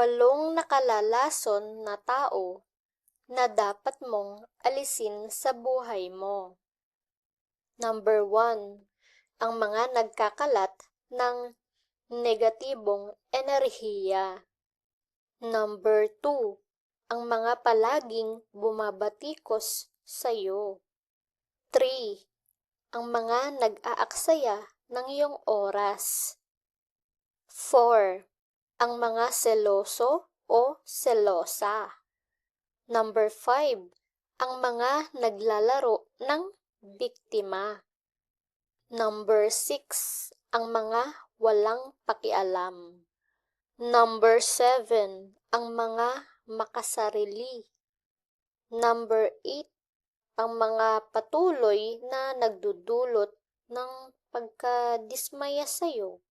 walong nakalalason na tao na dapat mong alisin sa buhay mo. Number 1. Ang mga nagkakalat ng negatibong enerhiya. Number 2. Ang mga palaging bumabatikos sa iyo. 3. Ang mga nag-aaksaya ng iyong oras. 4. Ang mga seloso o selosa. Number 5. Ang mga naglalaro ng biktima. Number 6. Ang mga walang pakialam. Number 7. Ang mga makasarili. Number 8. Ang mga patuloy na nagdudulot ng pagkadismaya sa iyo.